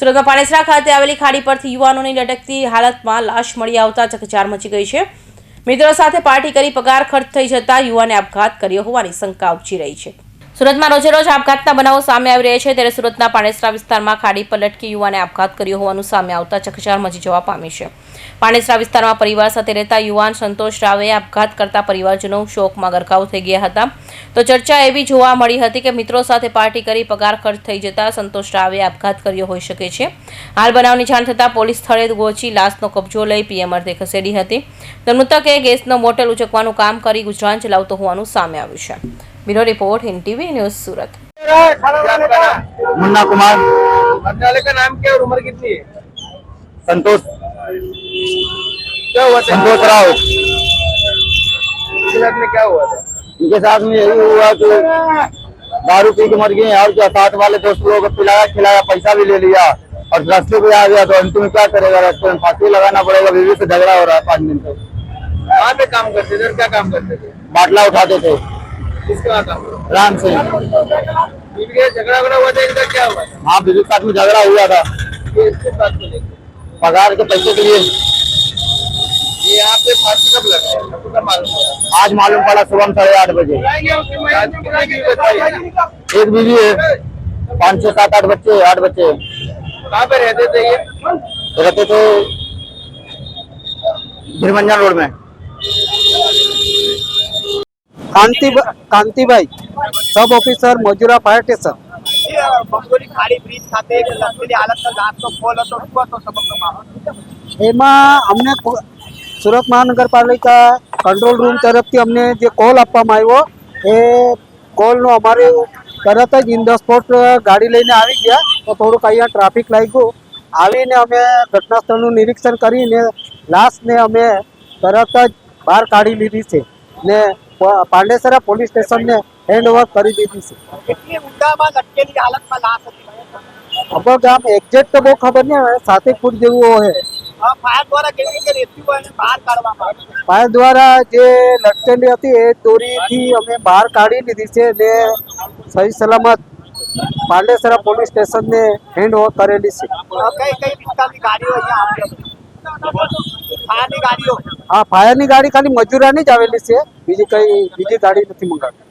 સુરતમાં પાણેસરા ખાતે આવેલી ખાડી પરથી યુવાનોની લટકતી હાલતમાં લાશ મળી આવતા ચકચાર મચી ગઈ છે. મિત્રો સાથે પાર્ટી કરી પગાર ખર્ચ થઈ જતા યુવાને આપઘાત કર્યો હોવાની શંકા ઉપજી રહી છે. સુરતમાં રોજેરોજ આપઘાતના બનાવો સામે આવી રહ્યા છે. ત્યારે સુરતના પાણેસરા વિસ્તારમાં ખાડી પલટકી યુવાને આપઘાત કર્યો હોવાનું સામે આવતા ચકચાર મચી જવા પામી છે. પાણેસરા વિસ્તારમાં પરિવાર સાથે રહેતા યુવાન સંતોષ રાવે આપઘાત કરતા પરિવારજનો શોકમાં ગરકાવ થઈ ગયા હતા. તો ચર્ચા એવી જોવા મળી હતી કે મિત્રો સાથે પાર્ટી કરી પગાર ખર્ચ થઈ જતા સંતોષ રાવે આપઘાત કર્યો હોઈ શકે છે. હાલ બનાવની જાણ થતાં પોલીસ સ્થળે પહોંચી લાશનો કબજો લઈ પીએમ અર્થે ખસેડી હતી. તો મૃતકે ગેસનો મોટેલ ઉચકવાનું કામ કરી ગુજરાન ચલાવતો હોવાનું સામે આવ્યું છે. Bureau report in TV news Surat. Munna Kumar. मरने का नाम क्या और उम्र कितनी है? संतोष। क्या हुआ संतोष राव। में क्या हुआ था? इनके साथ में यही हुआ कि दारू पी के मर गए और क्या साथ वाले दोस्त लोगों को पिलाया खिलाया पैसा भी ले लिया और रास्ते पे आ गया तो अंतिम क्या करेगा? रास्ते में फांसी लगाना पड़ेगा बीवी से झगड़ा हो रहा है पाँच दिन से। कहाँ पे काम करते थे क्या काम करते थे? बाटला उठाते थे। किसके राम से। बीवी के झगड़ा वगड़ा हुआ था इनका क्या हुआ? हाँ बीवी के में झगड़ा हुआ था। पगार के पैसे के लिए। ये यहाँ फांसी कब लगा? है आज मालूम पड़ा सुबह साढ़े आठ बजे। हैं? एक बीवी है। पाँच छह सात आठ बच्चे आठ बच्चे। कहाँ पे रहते थे ये? रहते थे भीरमंजन रोड में। Kanti Kantibhai sub officer Majura fire station એમાં અમને સુરત મહાનગરપાલિકા કંટ્રોલ રૂમ તરફથી અમને જે કોલ આપવામાં આવ્યો એ કોલનો અમારે તરત જ ઇન ધ સ્પોટ ગાડી લઈને આવી ગયા. તો થોડુંક અહીંયા ટ્રાફિક લાગ્યું. આવીને અમે ઘટના સ્થળનું નિરીક્ષણ કરીને લાશને અમે તરત જ બહાર કાઢી લીધી છે. ને પાંડેસરા પોલીસ સ્ટેશનને હેન્ડ ઓવર કરી દીધી છે. કેટલી ઊંડામાં લટકેલી હાલતમાં લાશ હતી લગભગ આમ એક્ઝેક્ટ તો બહુ ખબર નહીં આવે સાતેક ફૂટ જેવું હોય. ફાયર દ્વારા જે લટકેલી હતી એ દોરીથી અમે બહાર કાઢી લીધી છે ને સહી સલામત પાંડેસરા પોલીસ સ્ટેશનને હેન્ડ ઓવર કરેલી છે. કઈ કઈ ગાડીઓ ગાડીઓ. આ ફાયરની ગાડી ખાલી મજૂરાની જ આવેલી છે. બીજી કઈ બીજી ગાડી નથી મંગાવી.